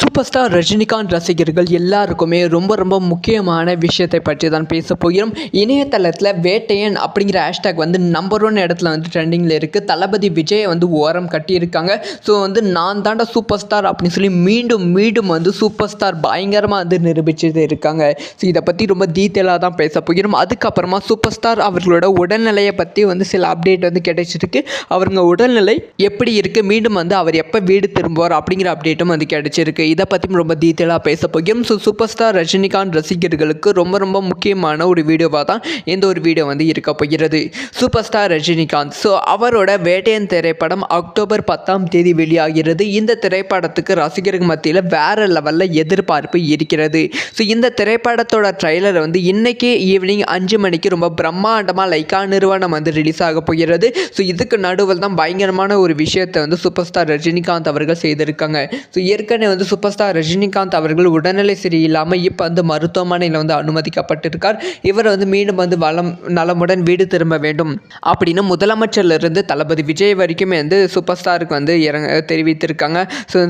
Super star Rajinikanth ரசிகர்கள் எல்லாருக்குமே ரொம்ப ரொம்ப முக்கியமான விஷயத்தை பற்றி தான் பேச போகிறோம். இணையதளத்தில் வேட்டையன் அப்படிங்கிற ஹேஷ்டேக் வந்து நம்பர் ஒன் இடத்துல வந்து ட்ரெண்டிங்கில் இருக்குது தளபதி விஜயை வந்து ஓரம் கட்டியிருக்காங்க. ஸோ வந்து நான் தாண்டா சூப்பர் ஸ்டார் அப்படின்னு சொல்லி மீண்டும் மீண்டும் வந்து சூப்பர் ஸ்டார் பயங்கரமாக வந்து நிரூபிச்சுட்டு இருக்காங்க. ஸோ இதை பற்றி ரொம்ப டீட்டெயிலாக தான் பேச போகிறோம். அதுக்கப்புறமா சூப்பர் ஸ்டார் அவர்களோட உடல்நிலையை பற்றி வந்து சில அப்டேட் வந்து கிடைச்சிருக்கு. அவருங்க உடல்நிலை எப்படி இருக்குது மீண்டும் வந்து அவர் எப்போ வீடு திரும்புவார் அப்படிங்கிற அப்டேட்டும் வந்து கிடைச்சிருக்கு. இதை பற்றியும் ரொம்ப டீட்டெயிலாக பேச போகிறோம். ஸோ சூப்பர் ஸ்டார் ரஜினிகாந்த் ரசிகர்களுக்கு ரொம்ப ரொம்ப முக்கியமான ஒரு வீடியோவாக தான் இந்த ஒரு வீடியோ வந்து இருக்க போகிறது. Super star Rajinikanth. ஸோ அவரோட வேட்டையன் திரைப்படம் அக்டோபர் பத்தாம் தேதி வெளியாகிறது. இந்த திரைப்படத்துக்கு ரசிகர்கள் மத்தியில் வேற லெவலில் எதிர்பார்ப்பு இருக்கிறது. ஸோ இந்த திரைப்படத்தோட ட்ரைலர் வந்து இன்றைக்கி ஈவினிங் அஞ்சு மணிக்கு ரொம்ப பிரம்மாண்டமாக லைக்கா நிறுவனம் வந்து ரிலீஸ் ஆக போகிறது. ஸோ இதுக்கு நடுவில் தான் பயங்கரமான ஒரு விஷயத்தை வந்து சூப்பர் ஸ்டார் ரஜினிகாந்த் அவர்கள் செய்திருக்காங்க. ஸோ ஏற்கனவே வந்து சூப்பர் ஸ்டார் ரஜினிகாந்த் அவர்கள் உடல்நிலை சரியில்லாமல் இப்போ வந்து மருத்துவமனையில் வந்து அனுமதிக்கப்பட்டிருக்கார். இவர் வந்து மீண்டும் வந்து வளம் நலமுடன் வீடு திரும்ப வேண்டும் அப்படின்னு முதலமைச்சர்லேருந்து தளபதி விஜய் வரைக்குமே வந்து சூப்பர் ஸ்டாருக்கு வந்து இறங்க தெரிவித்திருக்காங்க.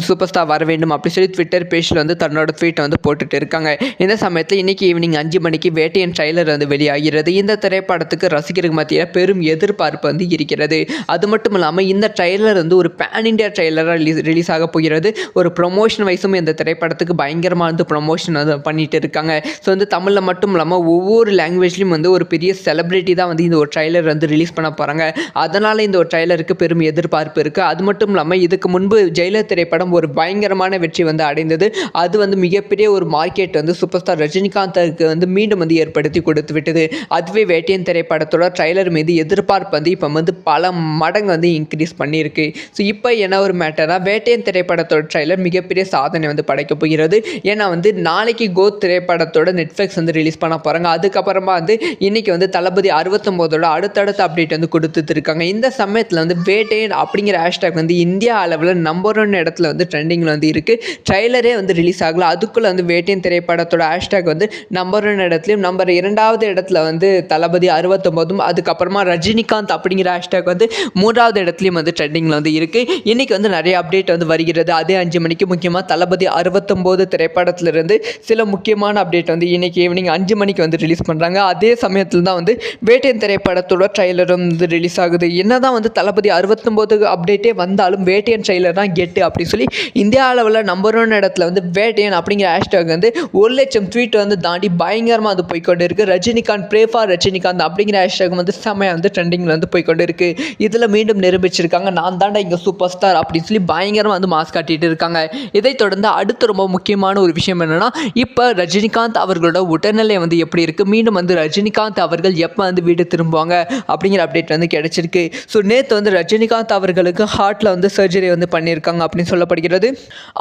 சூப்பர் ஸ்டார் வர வேண்டும் அப்படி சொல்லி ட்விட்டர் பேஜில் வந்து தன்னோட ட்வீட்டை வந்து போட்டுட்டு இருக்காங்க. இந்த சமயத்தில் இன்னைக்கு ஈவினிங் அஞ்சு மணிக்கு வேட்டையன் ட்ரைலர் வந்து வெளியாகிறது. இந்த திரைப்படத்துக்கு ரசிகர்கள் மத்தியில் பெரும் எதிர்பார்ப்பு வந்து இருக்கிறது. அது மட்டும் இல்லாமல் இந்த ட்ரைலர் வந்து ஒரு பேன் இண்டியா ட்ரைலராக ரிலீஸ் ரிலீஸ் ஆக போகிறது. ஒரு ப்ரொமோஷன் வைஸ் வைஸும் இந்த திரைப்படத்துக்கு பயங்கரமாக வந்து ப்ரொமோஷன் வந்து பண்ணிகிட்டு இருக்காங்க. ஸோ வந்து தமிழில் மட்டும் இல்லாமல் ஒவ்வொரு லாங்குவேஜ்லேயும் வந்து ஒரு பெரிய செலிப்ரிட்டி தான் வந்து இந்த ஒரு ட்ரைலர் வந்து ரிலீஸ் பண்ண போகிறாங்க அதனால் இந்த ஒரு ட்ரைலருக்கு பெரும் எதிர்பார்ப்பு இருக்குது அது மட்டும் இல்லாமல் இதுக்கு முன்பு ஜெயிலர் திரைப்படம் ஒரு பயங்கரமான வெற்றி வந்து அடைந்தது. அது வந்து மிகப்பெரிய ஒரு மார்க்கெட் வந்து சூப்பர் ஸ்டார் ரஜினிகாந்துக்கு வந்து மீண்டும் வந்து ஏற்படுத்தி கொடுத்து விட்டது. அதுவே வேட்டையன் திரைப்படத்தோட ட்ரைலர் மீது எதிர்பார்ப்பு வந்து இப்போ வந்து பல மடங்கு வந்து இன்க்ரீஸ் பண்ணியிருக்கு. ஸோ இப்போ என்ன ஒரு மேட்டர்னா வேட்டையன் திரைப்படத்தோட ட்ரைலர் மிகப்பெரிய சாதனை வந்து படைக்க போகிறது. ஏன்னா வந்து நாளைக்கு கோத் திரைப்படத்தோட நெட்ஃப்ளிக்ஸ் வந்து ரிலீஸ் பண்ண போகிறாங்க அதுக்கப்புறமா வந்து இன்னைக்கு வந்து தளபதி அறுபத்தொம்போதோட அடுத்தடுத்த அப்டேட் வந்து கொடுத்துட்டு இருக்காங்க இந்த சமயத்தில் வந்து வேட்டையன் அப்படிங்கிற ஹேஷ்டாக் வந்து இந்தியா அளவில் நம்பர் ஒன் இடத்துல வந்து ட்ரெண்டிங்கில் வந்து இருக்குது ட்ரெய்லரே வந்து ரிலீஸ் ஆகல. அதுக்குள்ளே வந்து வேட்டையன் திரைப்படத்தோட ஹேஷ்டேக் வந்து நம்பர் ஒன் இடத்துலையும் நம்பர் இரண்டாவது இடத்துல வந்து தளபதி அறுபத்தொம்போதும் அதுக்கப்புறமா ரஜினிகாந்த் அப்படிங்கிற ஹேஷ்டாக் வந்து மூன்றாவது இடத்துலையும் வந்து ட்ரெண்டிங்கில் வந்து இருக்குது இன்றைக்கி வந்து நிறைய அப்டேட் வந்து வருகிறது. அதே அஞ்சு மணிக்கு முக்கியமாக தளபதி அறுபத்தொம்போது திரைப்படத்திலிருந்து சில முக்கியமான அப்டேட் வந்து இன்னைக்கு ஈவினிங் அஞ்சு மணிக்கு வந்து ரிலீஸ் பண்ணுறாங்க அதே சமயத்தில் தான் வந்து வேட்டையன் திரைப்படத்தோட ட்ரெய்லரும் வந்து ரிலீஸ் ஆகுது. என்ன தான் வந்து தளபதி அறுபத்தொம்போது அப்டேட்டே வந்தாலும் வேட்டையன் ட்ரெய்லர் தான் கெட்டு அப்படின்னு சொல்லி இந்தியா அளவில் நம்பர் ஒன் இடத்துல வந்து வேட்டையன் அப்படிங்கிற ஹேஷ்டாக் வந்து ஒரு லட்சம் ட்வீட் வந்து தாண்டி பயங்கரமாக அது போய்கொண்டு இருக்குது ரஜினிகாந்த் பிரேஃபா ரஜினிகாந்த் அப்படிங்கிற ஹேஷ்டாக் வந்து செமையாக வந்து ட்ரெண்டிங்கில் வந்து போய்கொண்டு இருக்குது இதில் மீண்டும் நிரூபிச்சிருக்காங்க. நான் தாண்டா இங்கே சூப்பர் ஸ்டார் அப்படின்னு சொல்லி பயங்கரமாக வந்து மாஸ்க் காட்டிகிட்டு இருக்காங்க. இதை தொடர்ந்து அடுத்து ரொம்ப முக்கியமான ஒரு விஷயம் என்னென்னா இப்போ ரஜினிகாந்த் அவர்களோட உடல்நிலை வந்து எப்படி இருக்குது மீண்டும் வந்து ரஜினிகாந்த் அவர்கள் எப்போ வந்து வீடு திரும்புவாங்க? அப்படிங்கிற அப்டேட் வந்து கிடைச்சிருக்கு. ஸோ நேற்று வந்து ரஜினிகாந்த் அவர்களுக்கு ஹார்ட்டில் வந்து சர்ஜரி வந்து பண்ணியிருக்காங்க அப்படின்னு சொல்லப்படுகிறது.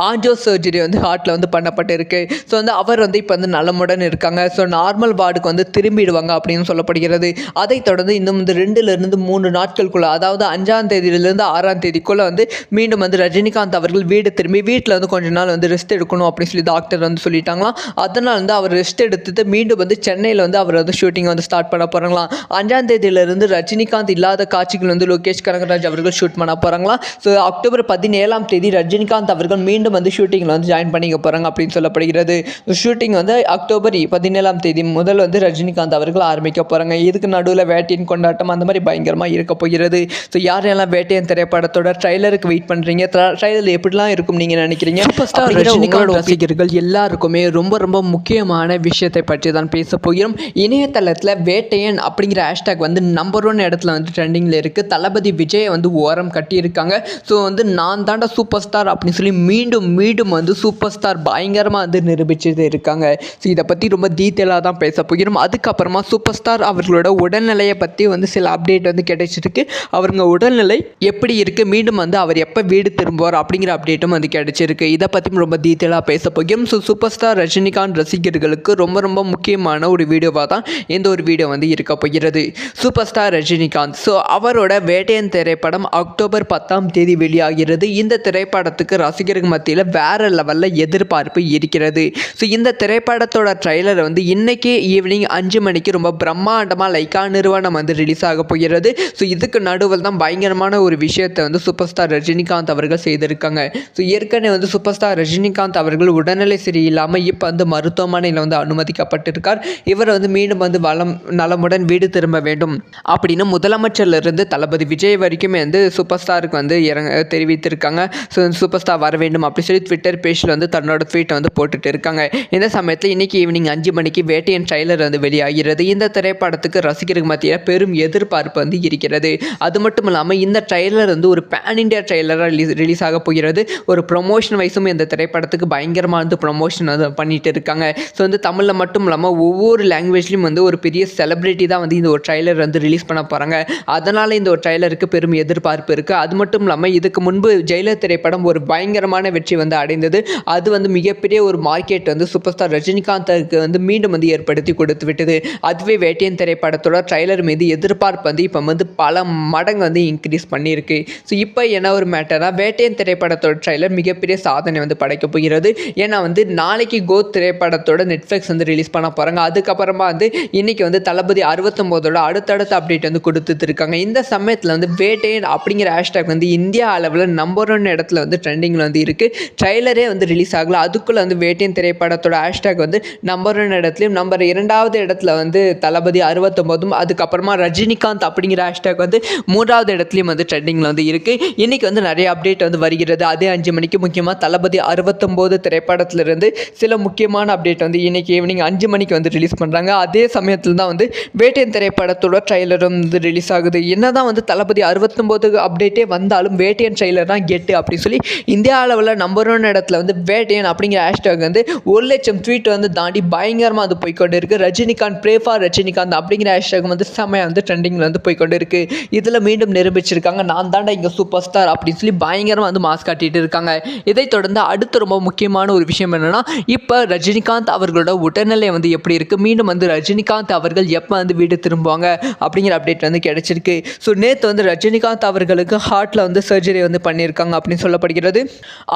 ஆஞ்சோ சர்ஜரி வந்து ஹார்ட்டில் வந்து பண்ணப்பட்டிருக்கு. ஸோ வந்து அவர் வந்து இப்போ வந்து நலமுடன் இருக்காங்க. ஸோ நார்மல் வார்டுக்கு வந்து திரும்பிடுவாங்க அப்படின்னு சொல்லப்படுகிறது. அதைத் தொடர்ந்து இன்னும் வந்து ரெண்டுலேருந்து மூணு நாட்களுக்குள்ள அதாவது அஞ்சாம் தேதியிலேருந்து ஆறாம் தேதிக்குள்ளே வந்து மீண்டும் வந்து ரஜினிகாந்த் அவர்கள் வீடு திரும்பி வீட்டில் வந்து கொஞ்சம் ரெண்டு நாள் வந்து ரெஸ்ட் எடுக்கணும் அப்படின்னு சொல்லி டாக்டர் வந்து சொல்லிட்டாங்களாம். அதனால் வந்து அவர் ரெஸ்ட் எடுத்துட்டு மீண்டும் வந்து சென்னையில் வந்து அவர் வந்து ஷூட்டிங் வந்து ஸ்டார்ட் பண்ண போகிறாங்களாம் அஞ்சாம் தேதியிலிருந்து ரஜினிகாந்த் இல்லாத காட்சிகள் வந்து லோகேஷ் கனகராஜ் அவர்கள் ஷூட் பண்ண போகிறாங்களாம் ஸோ அக்டோபர் பதினேழாம் தேதி ரஜினிகாந்த் அவர்கள் மீண்டும் வந்து ஷூட்டிங்கில் வந்து ஜாயின் பண்ணிக்க போகிறாங்க அப்படின்னு சொல்லப்படுகிறது. ஷூட்டிங் வந்து அக்டோபர் பதினேழாம் தேதி முதல் வந்து ரஜினிகாந்த் அவர்கள் ஆரம்பிக்க போகிறாங்க இதுக்கு நடுவில் வேட்டையின் கொண்டாட்டம் அந்த மாதிரி பயங்கரமாக இருக்க போகிறது. ஸோ யாரெல்லாம் வேட்டையின் திரைப்படத்தோட ட்ரைலருக்கு வெயிட் பண்ணுறீங்க ட்ரைலர் எப்படிலாம் இருக்கும் நீங்கள் நினைக்கிறீங்க? சூப்பர் ஸ்டார் ரஜினிகாந்த் ரசிகர்கள் எல்லாருக்குமே ரொம்ப ரொம்ப முக்கியமான விஷயத்தை பற்றி தான் பேச போகிறோம். இணையதளத்தில் வேட்டையன் அப்படிங்கிற ஹேஷ்டேக் வந்து நம்பர் ஒன் இடத்துல வந்து ட்ரெண்டிங்கில் இருக்குது தளபதி விஜயை வந்து ஓரம் கட்டியிருக்காங்க. ஸோ வந்து நான் தாண்டா சூப்பர் ஸ்டார் அப்படின்னு சொல்லி மீண்டும் மீண்டும் வந்து சூப்பர் ஸ்டார் பயங்கரமாக வந்து நிரூபிச்சுட்டு இருக்காங்க. ஸோ இதை பற்றி ரொம்ப டீட்டெயிலாக தான் பேச போகிறோம். அதுக்கப்புறமா சூப்பர் ஸ்டார் அவர்களோட உடல்நிலையை பற்றி வந்து சில அப்டேட் வந்து கிடைச்சிருக்கு. அவருங்க உடல்நிலை எப்படி இருக்குது மீண்டும் வந்து அவர் எப்போ வீடு திரும்புவார் அப்படிங்கிற அப்டேட்டும் வந்து கிடைச்சிருக்கு. இதை பற்றியும் ரொம்ப டீட்டெயிலாக பேச போகிறோம். ஸோ சூப்பர் ஸ்டார் ரஜினிகாந்த் ரசிகர்களுக்கு ரொம்ப ரொம்ப முக்கியமான ஒரு வீடியோவாக தான் இந்த ஒரு வீடியோ வந்து இருக்க போகிறது. Super star Rajinikanth. ஸோ அவரோட வேட்டையன் திரைப்படம் அக்டோபர் பத்தாம் தேதி வெளியாகிறது. இந்த திரைப்படத்துக்கு ரசிகர்கள் மத்தியில் வேற லெவலில் எதிர்பார்ப்பு இருக்கிறது. ஸோ இந்த திரைப்படத்தோட ட்ரைலர் வந்து இன்றைக்கி ஈவினிங் அஞ்சு மணிக்கு ரொம்ப பிரம்மாண்டமாக லைக்கா நிறுவனம் வந்து ரிலீஸ் ஆக போகிறது. ஸோ இதுக்கு நடுவில் தான் பயங்கரமான ஒரு விஷயத்தை வந்து சூப்பர் ஸ்டார் ரஜினிகாந்த் அவர்கள் செய்திருக்காங்க. ஸோ ஏற்கனவே வந்து சூப்பர் ஸ்டார் ரஜினிகாந்த் அவர்கள் உடல்நிலை சரியில்லாமல் இப்போ வந்து மருத்துவமனையில் வந்து அனுமதிக்கப்பட்டிருக்கார். இவர் வந்து மீண்டும் வந்து வளம் நலமுடன் வீடு திரும்ப வேண்டும் அப்படின்னு முதலமைச்சர்லேருந்து தளபதி விஜய் வரைக்குமே வந்து சூப்பர் ஸ்டாருக்கு வந்து இறங்க தெரிவித்திருக்காங்க. ஸோ சூப்பர் ஸ்டார் வர வேண்டும் அப்படி சொல்லி ட்விட்டர் பேஜில் வந்து தன்னோட ட்வீட்டை வந்து போட்டுட்டு இருக்காங்க. இந்த சமயத்தில் இன்னைக்கு ஈவினிங் அஞ்சு மணிக்கு வேட்டையன் ட்ரைலர் வந்து வெளியாகிறது. இந்த திரைப்படத்துக்கு ரசிகர்கள் மத்தியில் பெரும் எதிர்பார்ப்பு வந்து இருக்கிறது. அது மட்டும் இல்லாமல் இந்த ட்ரைலர் வந்து ஒரு பேன் இண்டியா ட்ரைலராக ரிலீஸ் ரிலீஸ் ஆக போகிறது. ஒரு ப்ரொமோஷன் வைஸும் இந்த திரைப்படத்துக்கு பயங்கரமாக வந்து ப்ரொமோஷன் வந்து பண்ணிகிட்டு இருக்காங்க. ஸோ வந்து தமிழில் மட்டும் இல்லாமல் ஒவ்வொரு லாங்குவேஜ்லேயும் வந்து ஒரு பெரிய செலிப்ரிட்டி தான் வந்து இந்த ஒரு ட்ரைலர் வந்து ரிலீஸ் பண்ண போகிறாங்க அதனால் இந்த ஒரு ட்ரைலருக்கு பெரும் எதிர்பார்ப்பு இருக்குது அது மட்டும் இல்லாமல் இதுக்கு முன்பு ஜெயிலர் திரைப்படம் ஒரு பயங்கரமான வெற்றி வந்து அடைந்தது. அது வந்து மிகப்பெரிய ஒரு மார்க்கெட் வந்து சூப்பர் ஸ்டார் ரஜினிகாந்த்க்கு வந்து மீண்டும் வந்து ஏற்படுத்தி கொடுத்து விட்டது. அதுவே வேட்டையன் திரைப்படத்தோட ட்ரைலர் மீது எதிர்பார்ப்பு வந்து இப்போ வந்து பல மடங்கு வந்து இன்க்ரீஸ் பண்ணியிருக்கு. ஸோ இப்போ என்ன ஒரு மேட்டர்னா வேட்டையன் திரைப்படத்தோட ட்ரைலர் மிகப்பெரிய சாதனை வந்து படைக்க போகிறது. ஏன்னா வந்து நாளைக்கு கோத் திரைப்படத்தோட நெட்ஃப்ளிக்ஸ் வந்து ரிலீஸ் பண்ண போகிறாங்க அதுக்கப்புறமா வந்து இன்றைக்கி வந்து தளபதி அறுபத்தொம்போதோட அடுத்தடுத்த அப்டேட் வந்து கொடுத்துட்டு இருக்காங்க. இந்த சமயத்தில் வந்து வேட்டையன் அப்படிங்கிற ஹேஷ்டாக் வந்து இந்தியா அளவில் நம்பர் ஒன் இடத்துல வந்து ட்ரெண்டிங்கில் வந்து இருக்குது ட்ரெய்லரே வந்து ரிலீஸ் ஆகல. அதுக்குள்ளே வந்து வேட்டையன் திரைப்படத்தோட ஹேஷ்டாக் வந்து நம்பர் ஒன் இடத்துலையும் நம்பர் இரண்டாவது இடத்துல வந்து தளபதி அறுபத்தொம்போதும் அதுக்கப்புறமா ரஜினிகாந்த் அப்படிங்கிற ஹேஷ்டாக் வந்து மூன்றாவது இடத்துலையும் வந்து ட்ரெண்டிங்கில் வந்து இருக்குது இன்றைக்கி வந்து நிறைய அப்டேட் வந்து வருகிறது. அதே அஞ்சு மணிக்கு முக்கியமாக தளபதி தளபதி அறுபத்தொம்போது திரைப்படத்திலிருந்து சில முக்கியமான அப்டேட் வந்து இன்றைக்கி ஈவினிங் அஞ்சு மணிக்கு வந்து ரிலீஸ் பண்ணுறாங்க அதே சமயத்தில் தான் வந்து வேட்டையன் திரைப்படத்தோட ட்ரைலரும் வந்து ரிலீஸ் ஆகுது. என்ன தான் வந்து தளபதி அறுபத்தொம்போது அப்டேட்டே வந்தாலும் வேட்டையன் ட்ரைலர் தான் கெட்டு அப்படின்னு சொல்லி இந்தியா அளவில் நம்பர் ஒன் இடத்துல வந்து வேட்டையன் அப்படிங்கிற ஹேஷ்டாக் வந்து ஒரு லட்சம் ட்வீட் வந்து தாண்டி பயங்கரமாக அது போய்கொண்டு இருக்குது ரஜினிகாந்த் ப்ரே ஃபார் ரஜினிகாந்த் அப்படிங்கிற ஹேஷ்டாக் வந்து செம்மையாக வந்து ட்ரெண்டிங்கில் வந்து போய்கொண்டு இருக்குது இதில் மீண்டும் நிரூபிச்சிருக்காங்க. நான் தாண்டா இங்கே சூப்பர் ஸ்டார் அப்படின்னு சொல்லி பயங்கரமாக வந்து மாஸ் காட்டிகிட்டு இருக்காங்க. இதை தொடர்ந்து அடுத்து ரொம்ப முக்கியமான ஒரு விஷயம் என்னென்னா இப்போ ரஜினிகாந்த் அவர்களோட உடல்நிலை வந்து எப்படி இருக்குது மீண்டும் வந்து ரஜினிகாந்த் அவர்கள் எப்போ வந்து வீடு திரும்புவாங்க? அப்படிங்கிற அப்டேட் வந்து கிடைச்சிருக்கு. ஸோ நேற்று வந்து ரஜினிகாந்த் அவர்களுக்கு ஹார்ட்டில் வந்து சர்ஜரி வந்து பண்ணியிருக்காங்க அப்படின்னு சொல்லப்படுகிறது.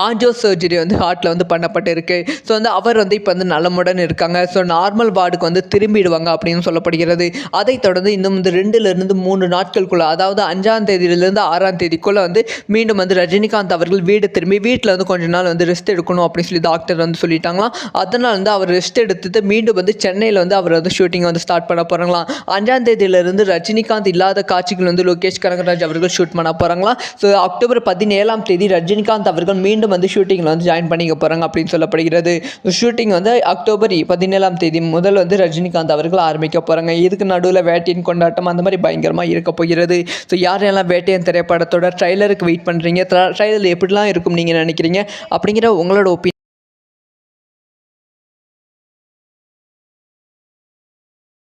ஆஞ்சோ சர்ஜரி வந்து ஹார்ட்டில் வந்து பண்ணப்பட்டிருக்கு. ஸோ வந்து அவர் வந்து இப்போ வந்து நலமுடன் இருக்காங்க. ஸோ நார்மல் வார்டுக்கு வந்து திரும்பிடுவாங்க அப்படின்னு சொல்லப்படுகிறது. அதைத் தொடர்ந்து இன்னும் வந்து ரெண்டுலேருந்து மூணு நாட்களுக்குள்ள அதாவது அஞ்சாம் தேதியிலேருந்து ஆறாம் தேதிக்குள்ளே வந்து மீண்டும் வந்து ரஜினிகாந்த் அவர்கள் வீடு திரும்பி வீட்டில் வந்து கொஞ்ச நாள் வந்து ரெஸ்ட் எடுக்கணும் அப்படின்னு சொல்லி டாக்டர் வந்து சொல்லிட்டாங்களாம். அதனால் வந்து அவர் ரெஸ்ட் எடுத்துட்டு மீண்டும் வந்து சென்னையில் வந்து அவர் வந்து ஷூட்டிங் வந்து ஸ்டார்ட் பண்ண போகிறாங்களாம் அஞ்சாம் தேதியிலிருந்து ரஜினிகாந்த் இல்லாத காட்சிகள் வந்து லோகேஷ் கனகராஜ் அவர்கள் ஷூட் பண்ண போகிறாங்களாம் ஸோ அக்டோபர் பதினேழாம் தேதி ரஜினிகாந்த் அவர்கள் மீண்டும் வந்து ஷூட்டிங்கில் வந்து ஜாயின் பண்ணிக்க போகிறாங்க அப்படின்னு சொல்லப்படுகிறது. ஷூட்டிங் வந்து அக்டோபர் பதினேழாம் தேதி முதல் வந்து ரஜினிகாந்த் அவர்கள் ஆரம்பிக்க போகிறாங்க இதுக்கு நடுவில் வேட்டையின் கொண்டாட்டம் அந்த மாதிரி பயங்கரமாக இருக்க போகிறது. ஸோ யாரெல்லாம் வேட்டையன் திரைப்படத்தோட ட்ரைலருக்கு வெயிட் பண்ணுறீங்க ட்ரைலர் எப்படிலாம் இருக்கும் நீங்கள் நினைக்கிறீங்க? அப்படிங்கிற உங்களோட ஒப்பீனியன்